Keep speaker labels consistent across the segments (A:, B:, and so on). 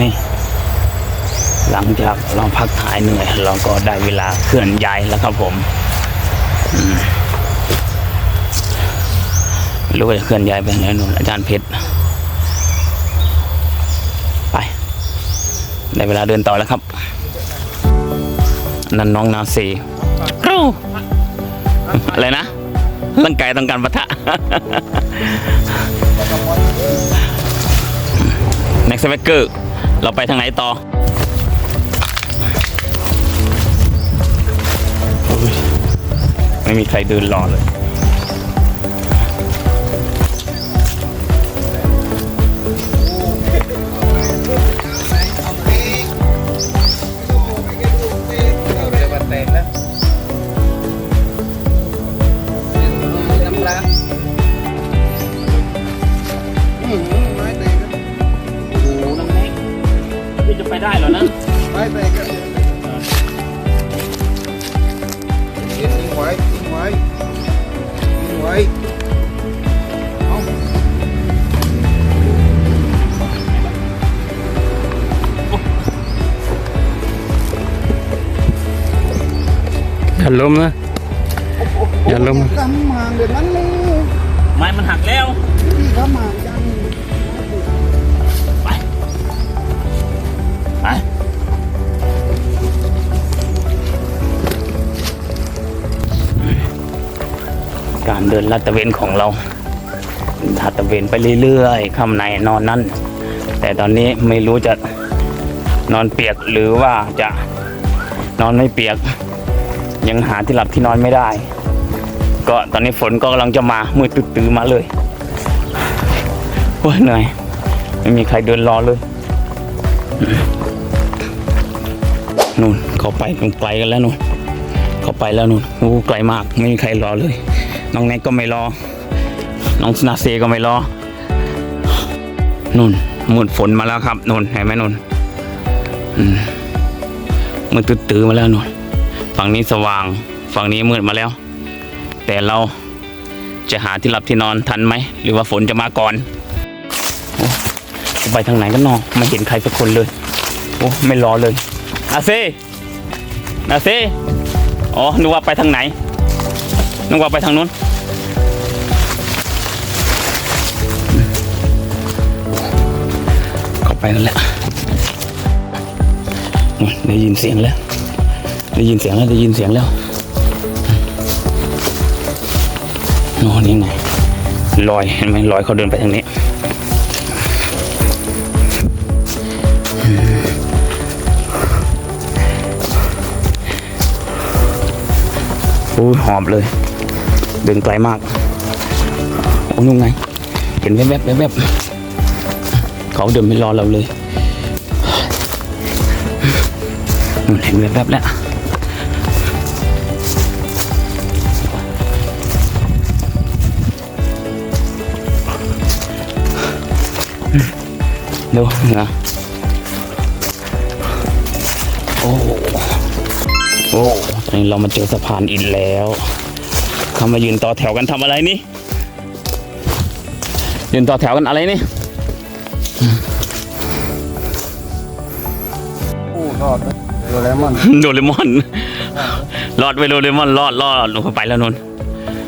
A: นี่หลังจากเราพักหายเหนื่อย เราก็ได้เวลาเคลื่อนย้ายแล้วครับผมอืมไม่รู้ว่าจะเคลื่อนย้ายไปไหนนู่นอาจารย์เพชรไปได้เวลาเดินต่อแล้วครับ นั่นน้องนาซีกรูอะไรนะร่างกายต้องการปะทะ next w a c k e r เราไปทางไหนต่อไม่มีใครเดินรอเลย ไปได้เหรอนะ
B: ไม่ไปกันทิ้งไว้ทิ้งไว้ทิ้งไว้เอา
A: อย่าล้มนะ อย่าล้ม
B: กำมางเดี๋ยวนั้นเลย
A: ไม้มันหักแล้ว
B: พี่กำมาง
A: การเดินลาดตระเวนของเราลาดตระเวนไปเรื่อยๆค่ำในนอนนั่น แต่ตอนนี้ไม่รู้จะนอนเปียกหรือว่าจะนอนไม่เปียก ยังหาที่หลับที่นอนไม่ได้ ก็ตอนนี้ฝนก็กำลังจะมามืดตื้อมาเลยโอ้ยเหนื่อยไม่มีใครเดินรอเลยนู่นเขาไปไกลกันแล้วนู่นเขาไปแล้วนู่นโอ้ไกลมากไม่มีใครรอเลย น้องแน็กก็ไม่รอ น้องนาเซก็ไม่รอนู่นมืดฝนมาแล้วครับนู่นเห็นไหมนู่นมืดตื้อๆมาแล้วนู่นฝั่งนี้สว่าง ฝั่งนี้มืดมาแล้ว แต่เราจะหาที่หลับที่นอนทันไหม หรือว่าฝนจะมาก่อนไปทางไหนกันนอไม่เห็นใครสักคนเลย โอ้ไม่รอเลยนาเซ่นาเซอ๋อนึกว่าไปทางไหนนึกว่าไปทางนู้น ได้ยินเสียงแล้ว ได้ยินเสียงแล้วได้ยินเสียงแล้วนอนยังไงลอยเห็นไหมลอยเขาเดินไปทางนี้โอ้หอบเลย เดินไกลมากโอ้ยยังไง เห็นแวบๆแวบๆเขาเดินไม่รอเราเลย เห็นแวบๆแล้วดูนะโอ้โหโอ้ตอนนี้เรามาเจอสะพานอินแล้วเขามายืนต่อแถวกันทำอะไรนี่ยืนต่อแถวกันอะไรนี่
B: โอ้รอดนะ โดเรมอน
A: โดเรมอนรอดไปโดเรมอนรอดรอดลงไปแล้วนน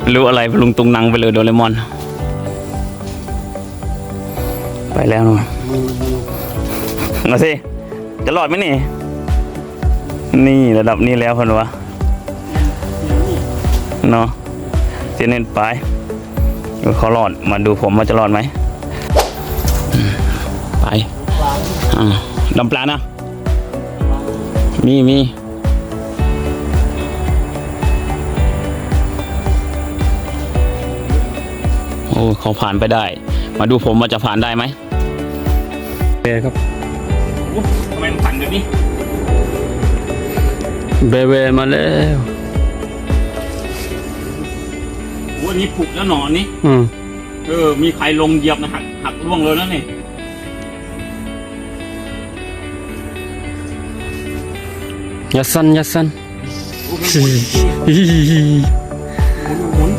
A: ไม่รู้อะไรลุงตุงนังไปเลยโดเรมอน ไปแล้วนนมาสิจะรอดไหมนี่ นี่ระดับนี้แล้วคนวะเนาะเจเน้นไปเขารอดมาดูผมว่าจะรอดไหมอืมไปอ่าดำปลานะ มีมีโอ้เขาผ่านไปได้ มาดูผมว่าจะผ่านได้ไหม
C: เบครับ
A: ทำไมมันสั่นแบบนี้
C: เบเวมาแล้ว
A: โอ้อันนี้ผุกแล้วหนอนนี่
C: อืม
A: เออ มีใครลงเหยียบนะหักหักร่วงเลยแล้วนี่
C: ยัดสันยัดสัน
A: โอ้โหหมุน
C: ฮิฮิฮิ
A: หมุน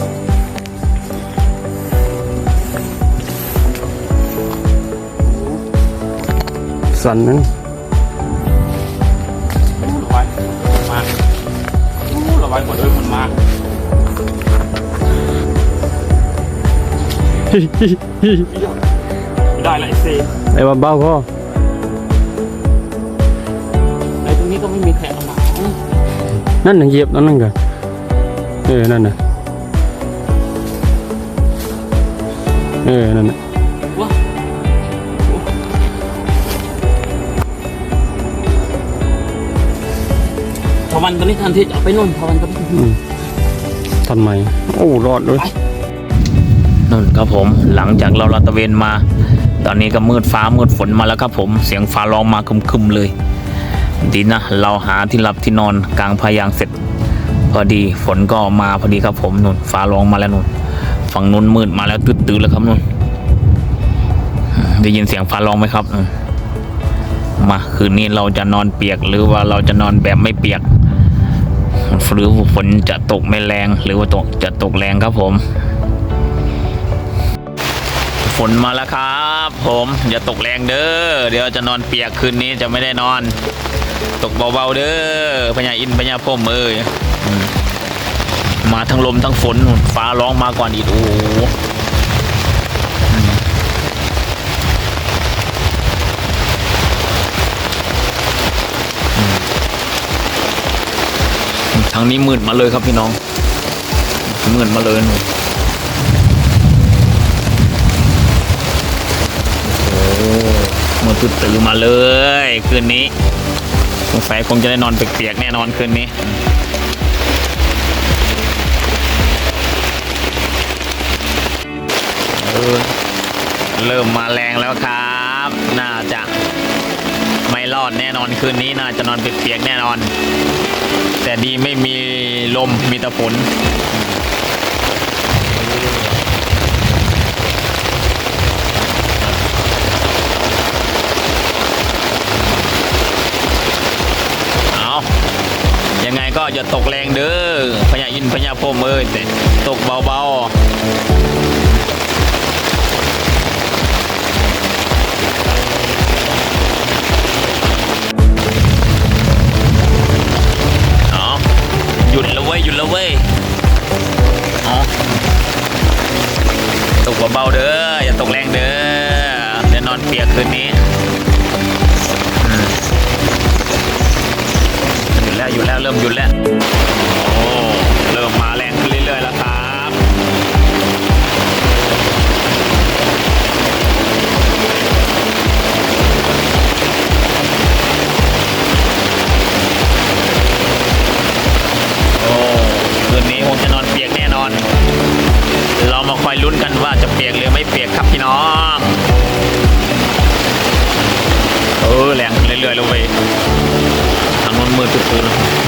C: สั่นนะ
A: ระบายมาอู้ระบายหมดเลยมันมาไม่ได้เลยเซ
C: ไอ้ว่าเบาพ่อ
A: ไอ้ตรงนี้ก็ไม่มีใครเอามา
C: นั่นน่ะเหยียบนั่นนั่นกันเออนั่นน่ะเออนั่นน่ะ
A: ว้าพอวันตัวนี้ทันทีจะเอาไปนู่นพอวันตัวนี้
C: อืมทำไมโอ้รอดเลย
A: นู่นครับผมหลังจากเราลาดตระเวนมา ตอนนี้ก็มืดฟ้ามืดฝนมาแล้วครับผมเสียงฟ้าร้องมาคึมๆเลย ดีนะ เราหาที่หลับที่นอนกลางพายางเสร็จ พอดีฝนก็มาพอดีครับผมนู่นฟ้าร้องมาแล้วนู่นฝั่งนู้นมืดมาแล้วตื่นๆแล้วครับนู่นได้ยินเสียงฟ้าร้องไหมครับมาคืนนี้เราจะนอนเปียกหรือว่าเราจะนอนแบบไม่เปียกหรือฝนจะตกไม่แรงหรือว่าตกจะตกแรงครับผม ฝนมาแล้วครับ ผมอย่าตกแรงเด้อเดี๋ยวจะนอนเปียกคืนนี้จะไม่ได้นอน ตกเบาๆเด้อพญาอินพญาพรหมเอ้ยมาทั้งลมทั้งฝนฟ้าร้องมาก่อนอีกโอ้ทางนี้มืดมาเลยครับพี่น้องมืดมาเลยนู่นโอ้มือตื่นตื่นมาเลยคืนนี้ สงสัยคงจะได้นอนเปียกๆแน่นอนคืนนี้เริ่มมาแรงแล้วครับ น่าจะไม่รอดแน่นอนคืนนี้น่าจะนอนเปียกๆแน่นอน แต่ดีไม่มีลมมีแต่ฝน ยังไงก็อย่าตกแรงเด้อพญาอินพญาพมเอ้ยแต่ตกเบาๆเอาหยุดแล้วเว้ยหยุดแล้วเว้ยเอาตกเบาๆเด้ออย่าตกแรงเด้อเดี๋ยวนอนเปียกคืนนี้ แล้วเริ่มหยุดแล้วโอ้เริ่มมาแรงขึ้นเรื่อยๆแล้วครับโอ้คืนนี้คงจะนอนเปียกแน่นอน เรามาคอยลุ้นกันว่าจะเปียกหรือไม่เปียกครับพี่น้องเออแรงขึ้นเรื่อยๆแล้วเว้ยทางนู้นมืดตื้อๆ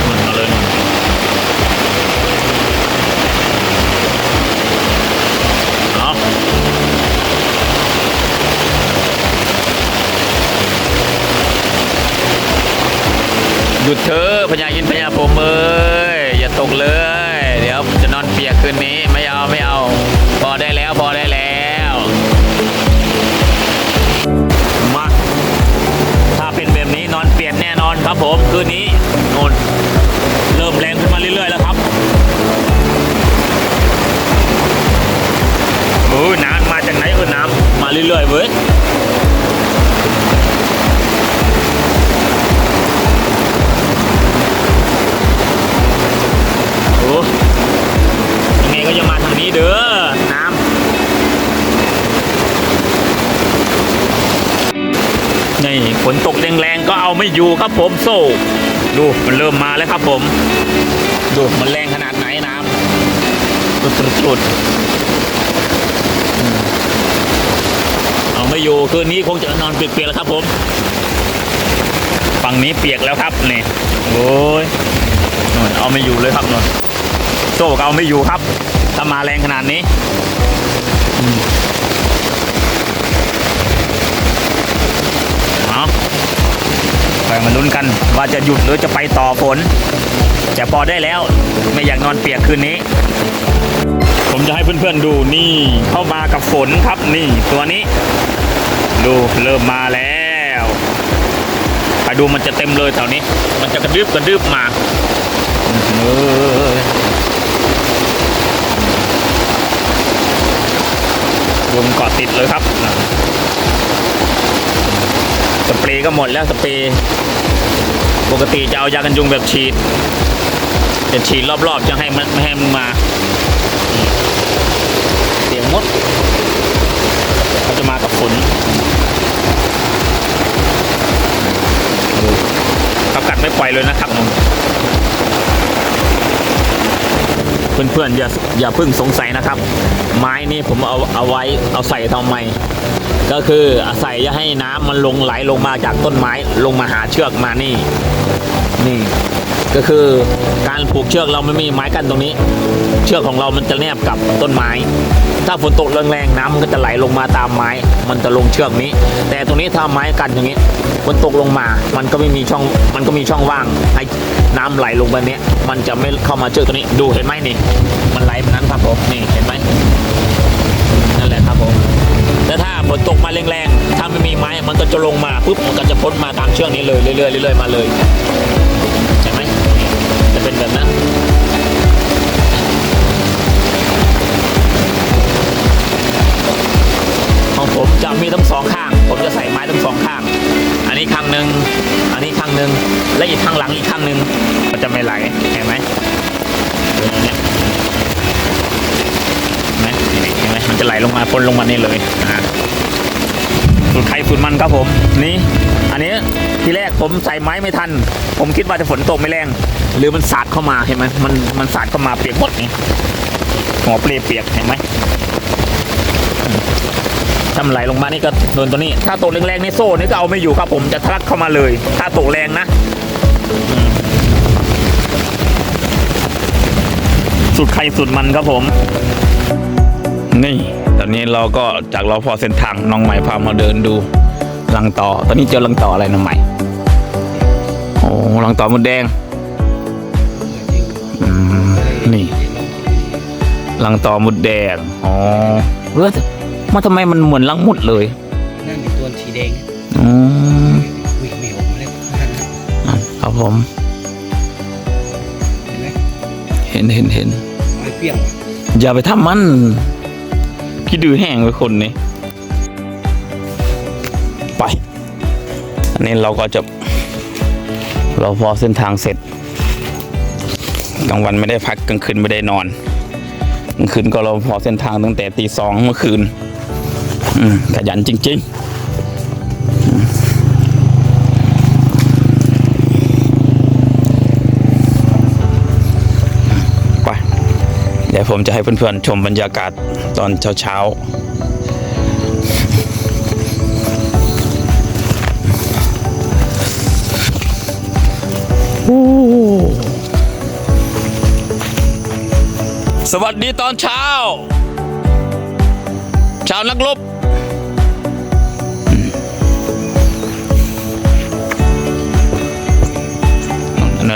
A: ยุดเถอะพญายินพญาผมเอ้ยอย่าตกเลย เดี๋ยวจะนอนเปียกคืนนี้ไม่เอาไม่เอา พอได้แล้วพอได้แล้วมาถ้าเป็นแบบนี้นอนเปียกแน่นอนครับผมคืนนี้โน่นเริ่มแรงขึ้นมาเรื่อยๆแล้วครับโอ้ยน้ำมาจากไหนเออน้ำมาเรื่อยๆเว้ย นี่ฝนตกแรงๆก็เอาไม่อยู่ครับผมโซ่ดูมันเริ่มมาแล้วครับผม ดูมันแรงขนาดไหนน้ำสุดๆอืมเอาไม่อยู่คืนนี้คงจะนอนเปียกๆแล้วครับผมฝั่งนี้เปียกแล้วครับนี่โอ้ยนู่นเอาไม่อยู่เลยครับนู่นโซ่ก็เอาไม่อยู่ครับถ้ามาแรงขนาดนี้ ไปมาลุ้นกันว่าจะหยุดหรือจะไปต่อฝนแต่พอได้แล้วไม่อยากนอนเปียกคืนนี้ ผมจะให้เพื่อนๆดูนี่เข้ามากับฝนครับนี่ตัวนี้ ดูเริ่มมาแล้วไปดูมันจะเต็มเลยแถวนี้ มันจะกระดึบกระดึบมาเออยุงเกาะติดเลยครับ สเปรย์ก็หมดแล้วสเปรย์ปกติจะเอายากันยุงแบบฉีดจะฉีดรอบๆจะให้มันไม่ให้มันมา เสียงมดเขาจะมากับฝนเขากัดไม่ปล่อยเลยนะครับ เพื่อนๆอย่าอย่าเพิ่งสงสัยนะครับ ไม้นี่ผมเอาเอาไว้เอาใส่ทำไม ก็คืออาศัยจะให้น้ำมันลงไหลลงมาจากต้นไม้ลงมาหาเชือกมานี่ นี่ ก็คือการผูกเชือกเราไม่มีไม้กั้นตรงนี้ เชือกของเรามันจะแนบกับต้นไม้ ถ้าฝนตกแรงๆน้ำมันก็จะไหลลงมาตามไม้ มันจะลงเชือกนี้ แต่ตรงนี้ถ้าไม้กันอย่างนี้ฝนตกลงมา มันก็ไม่มีช่องมันก็มีช่องว่างให้ น้ำไหลลงไปเนี้ยมันจะไม่เข้ามาเชือกตัวนี้ ดูเห็นไหมนี่ มันไหลแบบนั้นครับผมนี่เห็นไหมนั่นแหละครับผมแต่ถ้าฝนตกมาแรงๆถ้าไม่มีไม้มันก็จะลงมาปุ๊บมันก็จะพ้นมาตามเชือกนี้เลยเรื่อยๆเรื่อยๆมาเลยเห็นไหมจะเป็นแบบนั้นของผมจะมีทั้งสองข้าง ผมจะใส่ไม้ทั้งสองข้าง นนี้ข้างหนึ่งอันนี้ข้างหนึ่งและอีกข้างหลังอีกข้างหนึ่งมันจะไม่ไหลเห็นไหมดูอย่างเนี้ยเห็นไหมเห็นไหมมันจะไหลลงมาพ่นลงมานี่เลยนะฮะสูตรใครสูตรมันครับผมนี่อันนี้ทีแรกผมใส่ไม้ไม่ทัน ผมคิดว่าจะฝนตกไม่แรง หรือมันสาดเข้ามาเห็นไหมมันมันสาดเข้ามาเปียกหมดนี่หัวเปลเปียกเห็นไหม ถ้ามันไหลลงมานี่ก็โดนตัวนี้ ถ้าตกแรงๆในโซ่นี่ก็เอาไม่อยู่ครับผมจะทะลักเข้ามาเลย ถ้าตกแรงนะสูตรใครสูตรมันครับผม นี่ ตอนนี้เราก็จากเราพอเส้นทางน้องใหม่พามาเดินดูลังต่อ ตอนนี้เจอลังต่ออะไรน้องใหม่ โอ้ลังต่อมดแดงนี่ลังต่อมดแดง อ๋อเออ มาทำไมมันเหมือนลังมุดเลย
D: นั่นเป็นตัวสีแดง
A: อืม
D: วิ่งไม่ออกมาแล้วท่านนะ
A: อะครับผม
D: เห็นไหม
A: เห็นเห็นเห็น
D: ไม้เปรี้ยงว่ะ
A: อย่าไปทำมันพี่ดื้อแห้งไปคนนี้ไป อันนี้เราก็จะ เราพอเส้นทางเสร็จกลางวันไม่ได้พักกลางคืนไม่ได้นอนกลางคืนก็เราพอเส้นทางตั้งแต่ตีสองเมื่อคืนอืม ขยันจริง ๆ ไป เดี๋ยวผมจะให้เพื่อนๆ ชมบรรยากาศตอนเช้าๆสวัสดีตอนเช้า ชาวนักรบ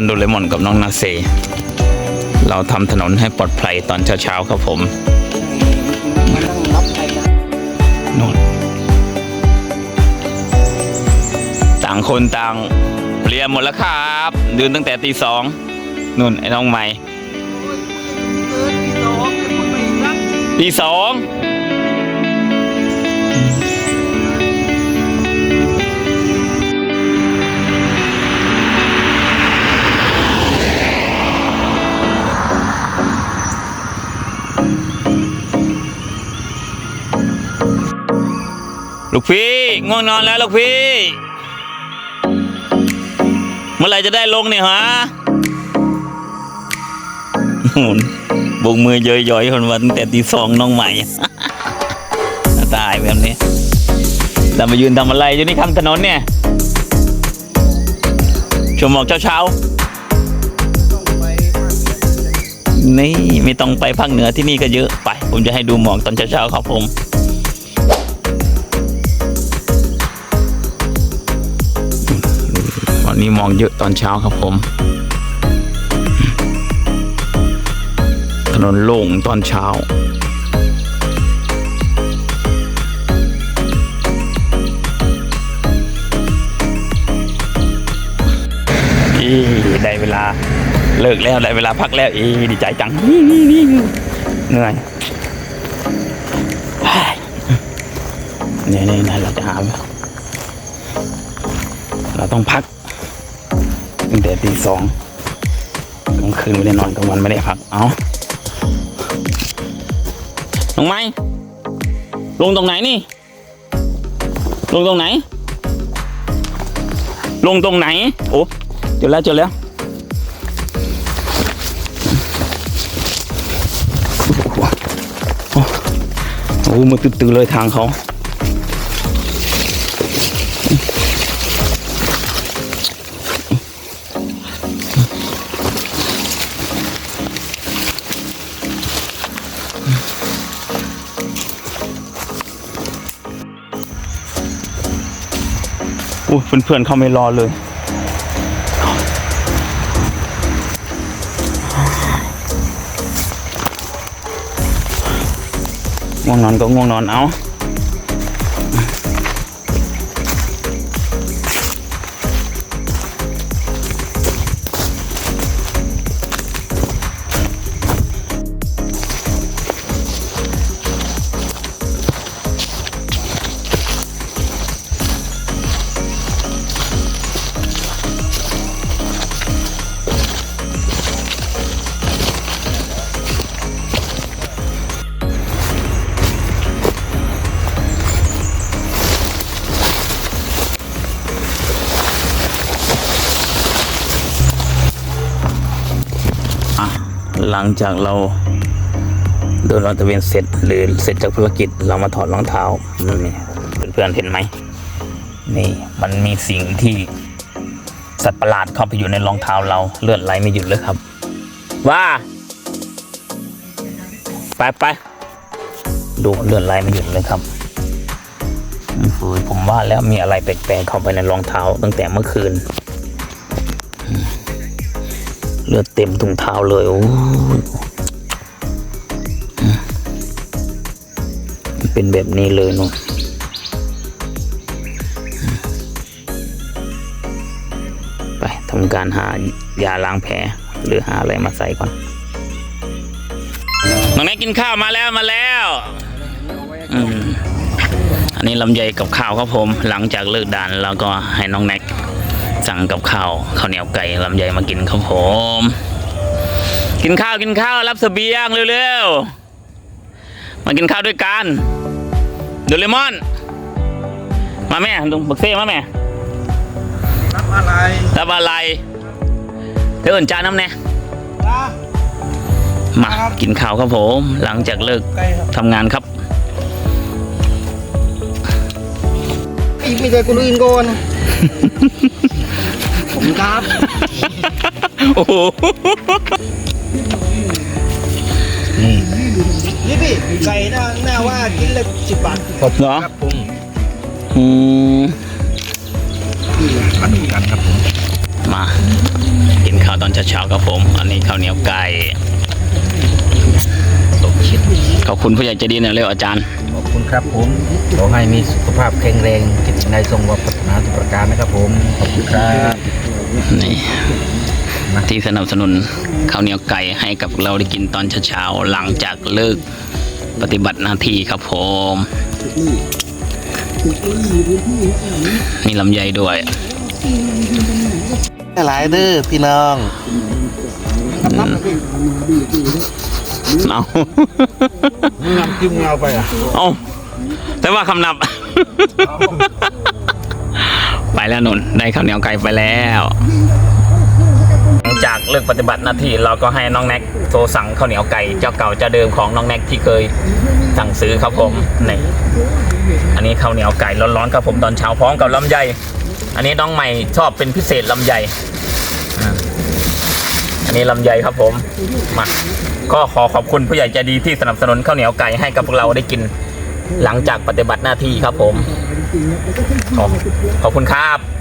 A: อันโดเรมอนกับน้องนาเซ เราทำถนนให้ปลอดภัยตอนเช้าๆครับผม
D: นู่น
A: ต่างคนต่างเปลี่ยนหมดแล้วครับเดินตั้งแต่ตีสองนู่นไอ้น้องใหม่ตีสอง ลูกพี่ง่วงนอนแล้วลูกพี่ เมื่อไหรจะได้ลงเนี่ยฮะนู่นบกมือย่อยๆคนวันแต่ตีสองน้องใหม่ ตายแบบนี้เรามายืนทำอะไรอยู่นี่ข้างถนนเนี่ยชมหมอกเช้าๆนี่ไม่ต้องไปภาคเหนือที่นี่ก็เยอะไป ผมจะให้ดูหมอกตอนเช้าๆครับผม นี้มองเยอะตอนเช้าครับผม ถนนโล่งตอนเช้า อีได้เวลาเลิกแล้วได้เวลาพักแล้วอีดีใจจังเหนื่อยเนี่นี่นะเราจะหาเราต้องพัก ตั้งแต่ตีสองกลางคืนไม่ได้นอนกลางวันไม่ได้พัก เอาลงไหมลงตรงไหนนี่ ลงตรงไหน ลงตรงไหน โอ้เจอแล้วเจอแล้วโอ้โหมือตื้อๆเลยทางเขา อ้ยเพื่อนๆเขาไม่รอเลยง่วงนอนก็ง่วงนอนเอา หลังจากเราเดินรอนตระเวนเสร็จหรือเสร็จจากภารกิจเรามาถอดรองเท้านี่เพื่อนๆเห็นไหมนี่มันมีสิ่งที่สัตว์ประหลาดเข้าไปอยู่ในรองเท้าเราเลือดไหลไม่หยุดเลยครับ ว่าไปไปดูเลือดไหลไม่หยุดเลยครับอืมผมว่าแล้วมีอะไรแปลกๆเข้าไปในรองเท้าตั้งแต่เมื่อคืน เลือดเต็มถุงเท้าเลยโอ้เป็นแบบนี้เลยเนาะไปทำการหายาล้างแผลหรือหาอะไรมาใส่ก่อนน้องแน็กกินข้าวมาแล้วมาแล้วอันนี้ลำไยกับข้าวครับผม หลังจากเลิกด่านแล้วก็ให้น้องแน็ก สั่งกับข้าวข้าวเหนียวไก่ลำไยมากินครับผม กินข้าวกินข้าวรับเสบียงเร็วๆมากินข้าวด้วยกันโดเรมอน มาแม่ลุงบักเซ่มาแม่
B: รับอะไร
A: รับอะไรเดี๋ยวเอินจานน้ำแน่
B: นะ
A: มากินข้าวครับผม หลังจากเลิก
B: ไก่ครับ
A: ทำงานครับ
B: อีกไม่ใช่คนอื่นก่อน ผมครับ
A: โอ้โห
B: นี่พี่ไก่หน้าหน้าว่ากินละสิบบาท
A: เหรอ
B: ครับผม
A: อืม
B: มาดูกันครับผม
A: มากินข้าวตอนเช้าๆครับผม อันนี้ข้าวเหนียวไก่ขอบคุณผู้ใหญ่ใจดีนะเร็วอาจารย์
D: ขอบคุณครับผมขอให้มีสุขภาพแข็งแรงจิตในทรงวัฒนาทุกประการนะครับผม ขอบคุณครับ
A: นี่ที่สนับสนุนข้าวเหนียวไก่ให้กับเราได้กินตอนเช้าๆหลังจากเลิกปฏิบัติหน้าที่ครับผมมีลำไยด้วย
B: หลายเด้อพี่น้อง
A: เอา
B: น้ำจิ้มเอาไปอะ
A: เอาแต่ว่าคำนับ ไปแล้วนุนได้ข้าวเหนียวไก่ไปแล้วหลังจากเลิกปฏิบัติหน้าที่เราก็ให้น้องแน็กโทรสั่งข้าวเหนียวไก่เจ้าเก่าเจ้าเดิมของน้องแน็กที่เคยสั่งซื้อครับผมนี่อันนี้ข้าวเหนียวไก่ร้อนๆครับผมตอนเช้าพร้อมกับลำไยอันนี้น้องใหม่ชอบเป็นพิเศษลำไยอันนี้ลำไยครับผมมาก็ขอขอบคุณผู้ใหญ่ใจดีที่สนับสนุนข้าวเหนียวไก่ให้กับพวกเราได้กิน หลังจากปฏิบัติหน้าที่ครับผม ขอขอบคุณครับ